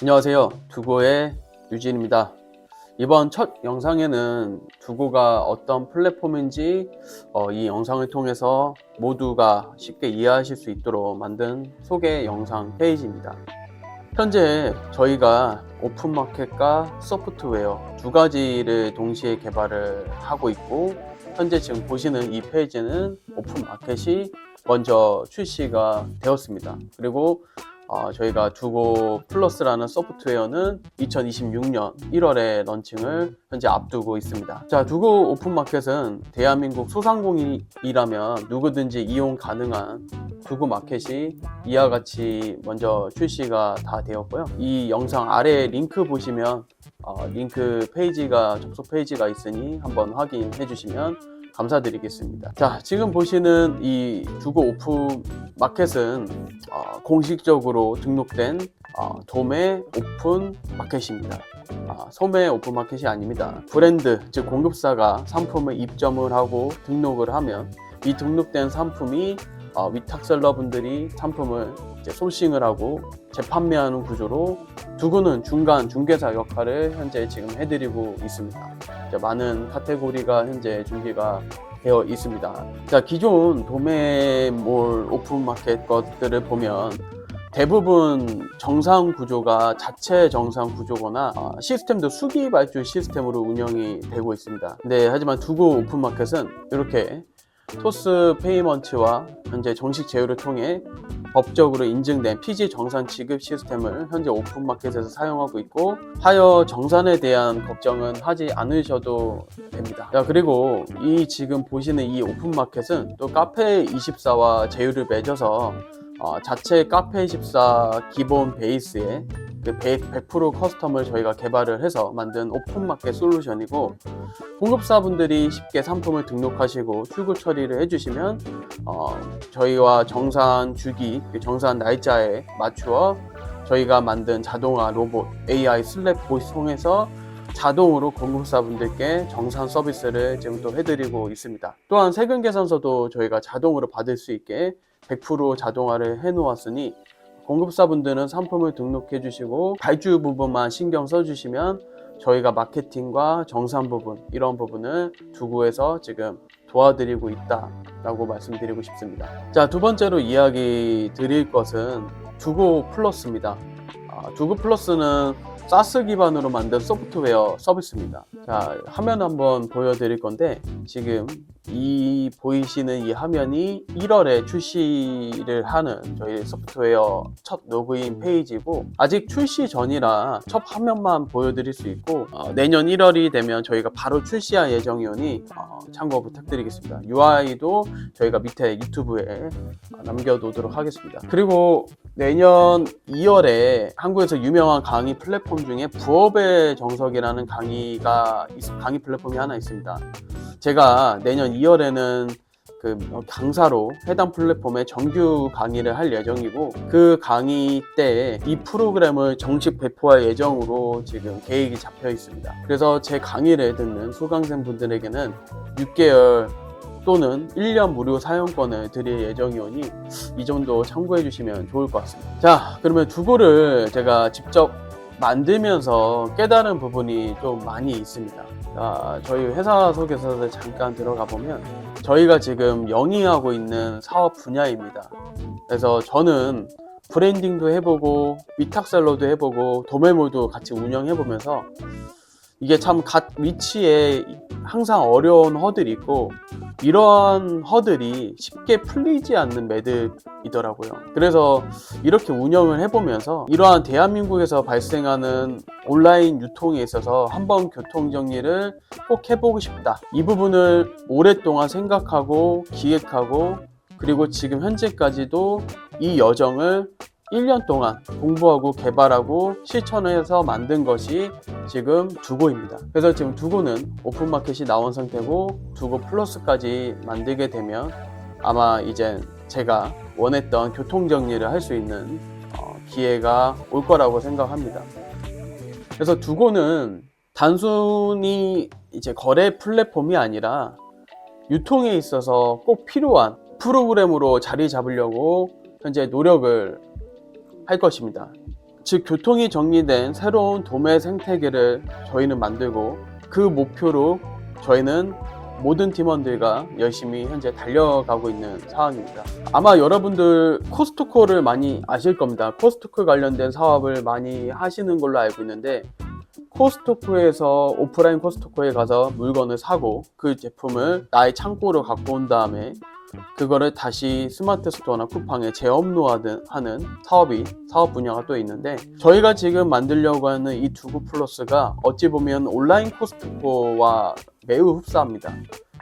안녕하세요. 두고의 유진입니다. 이번 첫 영상에는 두고가 어떤 플랫폼인지 어, 이 영상을 통해서 모두가 쉽게 이해하실 수 있도록 만든 소개 영상 페이지입니다. 현재 저희가 오픈마켓과 소프트웨어 두 가지를 동시에 개발을 하고 있고 현재 지금 보시는 이 페이지는 오픈마켓이 먼저 출시가 되었습니다. 그리고 어, 저희가 두고 플러스라는 소프트웨어는 2026년 1월에 런칭을 현재 앞두고 있습니다. 자, 두고 오픈마켓은 대한민국 소상공인이라면 누구든지 이용 가능한 두고 마켓이 이와 같이 먼저 출시가 다 되었고요. 이 영상 아래 링크 보시면 어, 링크 페이지가 접속 페이지가 있으니 한번 확인해 주시면 감사드리겠습니다. 자, 지금 보시는 이 두고 오픈 마켓은 어, 공식적으로 등록된 어, 도매 오픈 마켓입니다. 아, 소매 오픈 마켓이 아닙니다. 브랜드, 즉 공급사가 상품을 입점을 하고 등록을 하면 이 등록된 상품이 어, 위탁셀러분들이 상품을 이제 소싱을 하고 재판매하는 구조로 두고는 중간 중개사 역할을 현재 지금 해드리고 있습니다. 많은 카테고리가 현재 준비가 되어 있습니다. 자, 기존 도매몰 오픈마켓 것들을 보면 대부분 정상 구조가 자체 정상 구조거나 어, 시스템도 수기 발주 시스템으로 운영이 되고 있습니다. 네, 하지만 두고 오픈마켓은 이렇게 토스 페이먼트와 현재 정식 제휴를 통해 법적으로 인증된 PG 정산 지급 시스템을 현재 오픈마켓에서 사용하고 있고 하여 정산에 대한 걱정은 하지 않으셔도 됩니다. 자, 그리고 이 지금 보시는 이 오픈마켓은 또 카페24와 제휴를 맺어서 어, 자체 카페24 기본 베이스에 그100% 커스텀을 저희가 개발을 해서 만든 오픈마켓 솔루션이고 공급사분들이 쉽게 상품을 등록하시고 출고 처리를 해주시면 어, 저희와 정산 주기, 그 정산 날짜에 맞추어 저희가 만든 자동화 로봇 AI 슬랩봇 통해서 자동으로 공급사분들께 정산 서비스를 지금 또 해드리고 있습니다. 또한 세금 계산서도 저희가 자동으로 받을 수 있게 100% 자동화를 해놓았으니 공급사분들은 상품을 등록해 주시고 발주 부분만 신경 써 주시면 저희가 마케팅과 정산 부분 이런 부분을 두고해서 지금 도와드리고 있다라고 말씀드리고 싶습니다. 자 두 번째로 이야기 드릴 것은 두고 플러스입니다. 아, 두고 플러스는 사스 기반으로 만든 소프트웨어 서비스입니다. 자 화면 한번 보여드릴 건데 지금 이 보이시는 이 화면이 1월에 출시를 하는 저희 소프트웨어 첫 로그인 페이지고 아직 출시 전이라 첫 화면만 보여드릴 수 있고 어, 내년 1월이 되면 저희가 바로 출시할 예정이오니 어, 참고 부탁드리겠습니다. UI도 저희가 밑에 유튜브에 남겨놓도록 하겠습니다. 그리고 내년 2월에 한국에서 유명한 강의 플랫폼 중에 부업의 정석이라는 강의가 있- 강의 플랫폼이 하나 있습니다. 제가 내년 2월에는 그 강사로 해당 플랫폼에 정규 강의를 할 예정이고 그 강의 때 이 프로그램을 정식 배포할 예정으로 지금 계획이 잡혀 있습니다. 그래서 제 강의를 듣는 수강생 분들에게는 6개월 또는 1년 무료 사용권을 드릴 예정이오니 이 정도 참고해 주시면 좋을 것 같습니다. 자, 그러면 두고를 제가 직접 만들면서 깨달은 부분이 좀 많이 있습니다. 자, 저희 회사 소개서를 잠깐 들어가 보면 저희가 지금 영위하고 있는 사업 분야입니다. 그래서 저는 브랜딩도 해보고 위탁셀러도 해보고 도매몰도 같이 운영해보면서 이게 참 각 위치에 항상 어려운 허들이 있고 이러한 허들이 쉽게 풀리지 않는 매듭이더라고요. 그래서 이렇게 운영을 해보면서 이러한 대한민국에서 발생하는 온라인 유통에 있어서 한번 교통 정리를 꼭 해보고 싶다. 이 부분을 오랫동안 생각하고 기획하고 그리고 지금 현재까지도 이 여정을 1년 동안 공부하고 개발하고 실천해서 만든 것이 지금 두고입니다. 그래서 지금 두고는 오픈마켓이 나온 상태고 두고 플러스까지 만들게 되면 아마 이제 제가 원했던 교통정리를 할 수 있는 어, 기회가 올 거라고 생각합니다. 그래서 두고는 단순히 이제 거래 플랫폼이 아니라 유통에 있어서 꼭 필요한 프로그램으로 자리 잡으려고 현재 노력을 할 것입니다. 즉 교통이 정리된 새로운 도매 생태계를 저희는 만들고 그 목표로 저희는 모든 팀원들과 열심히 현재 달려가고 있는 상황입니다. 아마 여러분들 코스트코를 많이 아실 겁니다. 코스트코 관련된 사업을 많이 하시는 걸로 알고 있는데 코스트코에서 오프라인 코스트코에 가서 물건을 사고 그 제품을 나의 창고로 갖고 온 다음에 그거를 다시 스마트 스토어나 쿠팡에 재업로하는 하는 사업이 사업 분야가 또 있는데 저희가 지금 만들려고 하는 이 두구 플러스가 어찌 보면 온라인 코스트코와 매우 흡사합니다.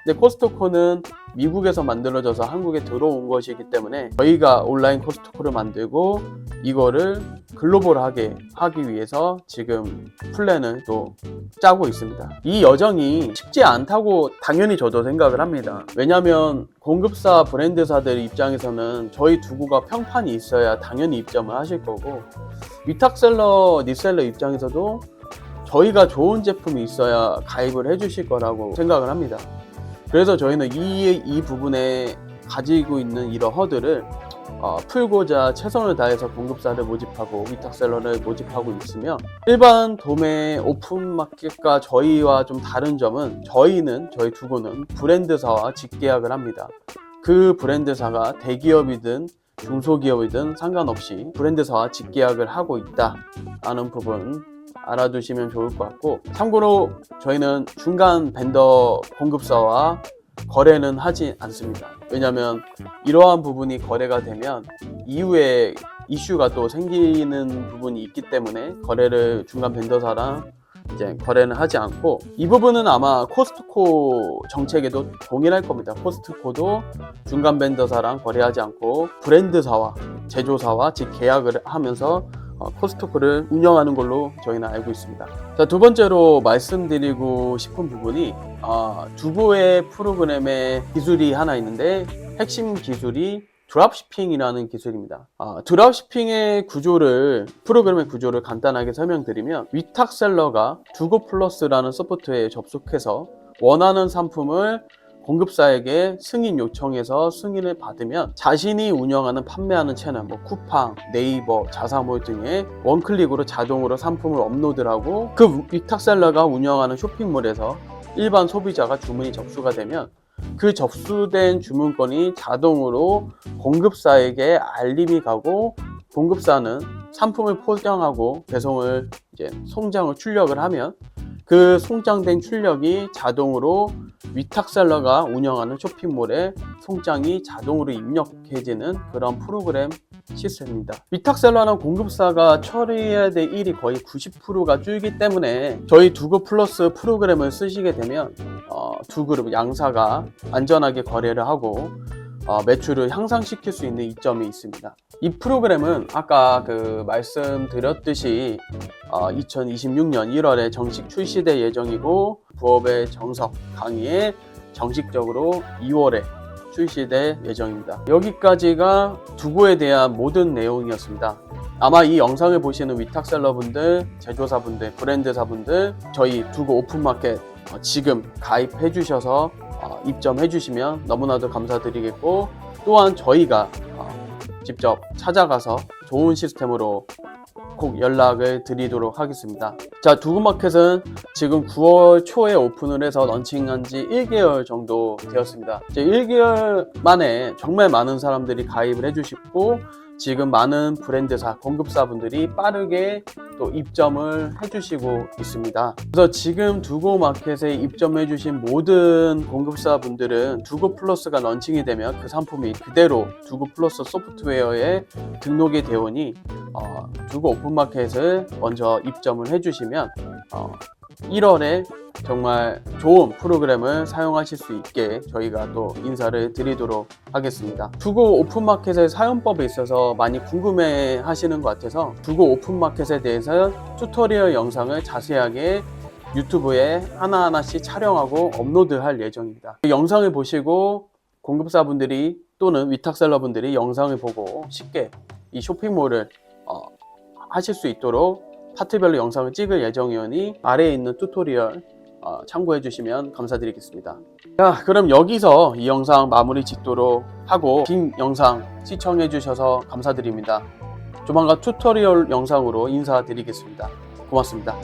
근데 코스트코는 미국에서 만들어져서 한국에 들어온 것이기 때문에 저희가 온라인 코스트코를 만들고 이거를 글로벌하게 하기 위해서 지금 플랜을 또 짜고 있습니다. 이 여정이 쉽지 않다고 당연히 저도 생각을 합니다. 왜냐하면 공급사 브랜드사들 입장에서는 저희 두구가 평판이 있어야 당연히 입점을 하실 거고 위탁셀러, 리셀러 입장에서도 저희가 좋은 제품이 있어야 가입을 해주실 거라고 생각을 합니다. 그래서 저희는 이, 이 부분에 가지고 있는 이런 허들을 어, 풀고자 최선을 다해서 공급사를 모집하고 위탁셀러를 모집하고 있으며 일반 도매 오픈마켓과 저희와 좀 다른 점은 저희는 저희 두고는 브랜드사와 직계약을 합니다. 그 브랜드사가 대기업이든 중소기업이든 상관없이 브랜드사와 직계약을 하고 있다라는 부분 알아두시면 좋을 것 같고 참고로 저희는 중간 벤더 공급사와 거래는 하지 않습니다. 왜냐하면 이러한 부분이 거래가 되면 이후에 이슈가 또 생기는 부분이 있기 때문에 거래를 중간 벤더사랑 이제 거래는 하지 않고 이 부분은 아마 코스트코 정책에도 동일할 겁니다. 코스트코도 중간 벤더사랑 거래하지 않고 브랜드사와 제조사와 즉 계약을 하면서 어, 코스트코를 운영하는 걸로 저희는 알고 있습니다. 자, 두 번째로 말씀드리고 싶은 부분이 어, 두고의 프로그램의 기술이 하나 있는데 핵심 기술이 드랍시핑이라는 기술입니다. 아, 드랍시핑의 구조를 프로그램의 구조를 간단하게 설명드리면 위탁셀러가 두고 플러스라는 소프트웨어에 접속해서 원하는 상품을 공급사에게 승인 요청해서 승인을 받으면 자신이 운영하는 판매하는 채널, 뭐 쿠팡, 네이버, 자사몰 등에 원클릭으로 자동으로 상품을 업로드를 하고 그 위탁셀러가 운영하는 쇼핑몰에서 일반 소비자가 주문이 접수가 되면 그 접수된 주문건이 자동으로 공급사에게 알림이 가고 공급사는 상품을 포장하고 배송을 이제 송장을 출력을 하면 그 송장된 출력이 자동으로 위탁셀러가 운영하는 쇼핑몰에 송장이 자동으로 입력해지는 그런 프로그램 시스템입니다. 위탁셀러는 공급사가 처리해야 될 일이 거의 90%가 줄기 때문에 저희 두그 플러스 프로그램을 쓰시게 되면 어, 두 그룹 양사가 안전하게 거래를 하고 어, 매출을 향상시킬 수 있는 이점이 있습니다. 이 프로그램은 아까 그 말씀드렸듯이 어, 2026년 1월에 정식 출시될 예정이고 부업의 정석 강의에 정식적으로 2월에 출시될 예정입니다. 여기까지가 두고에 대한 모든 내용이었습니다. 아마 이 영상을 보시는 위탁셀러분들, 제조사분들, 브랜드사분들 저희 두고 오픈마켓 어, 지금 가입해 주셔서 어, 입점해 주시면 너무나도 감사드리겠고 또한 저희가 어, 직접 찾아가서 좋은 시스템으로 꼭 연락을 드리도록 하겠습니다. 자, 두구마켓은 지금 9월 초에 오픈을 해서 런칭한 지 1개월 정도 되었습니다. 이제 1개월 만에 정말 많은 사람들이 가입을 해주시고 지금 많은 브랜드사, 공급사분들이 빠르게 또 입점을 해주시고 있습니다. 그래서 지금 두고 마켓에 입점해주신 모든 공급사분들은 두고 플러스가 런칭이 되면 그 상품이 그대로 두고 플러스 소프트웨어에 등록이 되오니 어, 두고 오픈마켓을 먼저 입점을 해주시면 어, 1월에 정말 좋은 프로그램을 사용하실 수 있게 저희가 또 인사를 드리도록 하겠습니다. 두고 오픈마켓의 사용법에 있어서 많이 궁금해 하시는 것 같아서 두고 오픈마켓에 대해서 튜토리얼 영상을 자세하게 유튜브에 하나하나씩 촬영하고 업로드할 예정입니다. 그 영상을 보시고 공급사분들이 또는 위탁셀러분들이 영상을 보고 쉽게 이 쇼핑몰을 어, 하실 수 있도록 파트별로 영상을 찍을 예정이오니 아래에 있는 튜토리얼 어, 참고해 주시면 감사드리겠습니다. 자, 그럼 여기서 이 영상 마무리 짓도록 하고 긴 영상 시청해 주셔서 감사드립니다. 조만간 튜토리얼 영상으로 인사드리겠습니다. 고맙습니다.